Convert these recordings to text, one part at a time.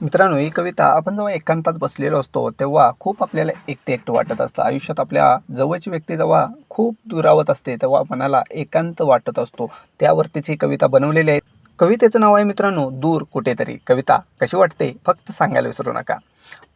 मित्रांनो ही कविता आपण जेव्हा एकांतात बसलेलो असतो तेव्हा खूप आपल्याला एकटे एकटं वाटत असतं. आयुष्यात आपल्या जवळची व्यक्ती जेव्हा खूप दुरावत असते तेव्हा मनाला एकांत वाटत असतो. त्यावरतीची कविता बनवलेली आहे. कवितेचं नाव आहे मित्रांनो दूर कुठेतरी. कविता कशी वाटते? फक्त सांगायला विसरू नका.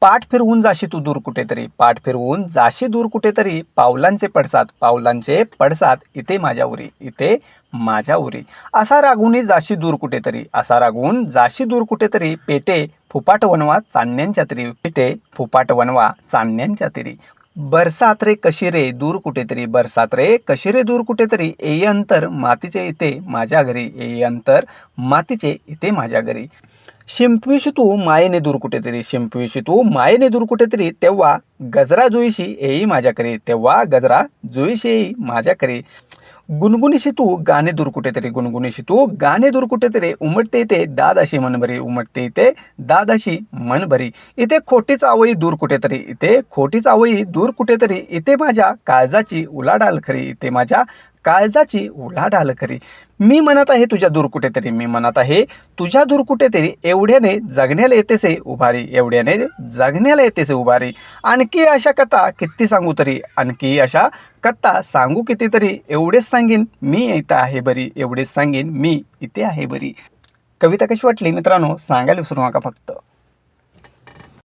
पाठ फिरवून जाशी तू दूर कुठेतरी. पाठ फिरवून जाशी दूर कुठेतरी. पावलांचे पडसाद पावलांचे पडसाद. इथे माझ्या उरी इथे माझ्या उरी. असा रागून जाशी दूर कुठेतरी. असा रागून जाशी दूर कुठेतरी. पेटे फुपाट वनवा चांदण्यांच्या तरी. पेटे फुपाट वनवा चांदण्यांच्या तिरी. बरसात रे कशी रे दूर कुठेतरी. बरसात रे कशी रे दूर कुठेतरी. ए अंतर मातीचे इथे माझ्या घरी. ए अंतर मातीचे इथे माझ्या घरी. शिंपविशी तू मायेने दूर कुठेतरी. शिंपविशी तू मायेने दूर कुठेतरी. तेव्हा गजरा जुईशी येई माझ्या करी तेव्हा गजरा जुईशी येई माझ्या करी गुणगुणीशी तू गाणे दूर कुठेतरी गुणगुणीशी तू गाणे दूर कुठेतरी उमटते इथे दादाशी मनभरी उमटते इथे दादाशी मनभरी. इथे खोटीच आवई दूर कुठेतरी इथे खोटीच आवई दूर कुठेतरी इथे माझ्या काळजाची उलाढाल खरी इथे माझ्या काळजाची उलाढाल करी. मी म्हणत आहे तुझ्या दूर कुठेतरी. मी म्हणत आहे तुझ्या दूर कुठेतरी. एवढ्याने जगण्याला येतेसे उभारी. एवढ्याने जगण्याला येतेसे उभारी. आणखी अशा कथा किती सांगू तरी. आणखी अशा कथा सांगू कितीतरी एवढेच सांगेन. मी इथं आहे बरी. एवढेच सांगेन. मी इथे आहे बरी. कविता कशी वाटली मित्रांनो? सांगायला विसरू नका फक्त.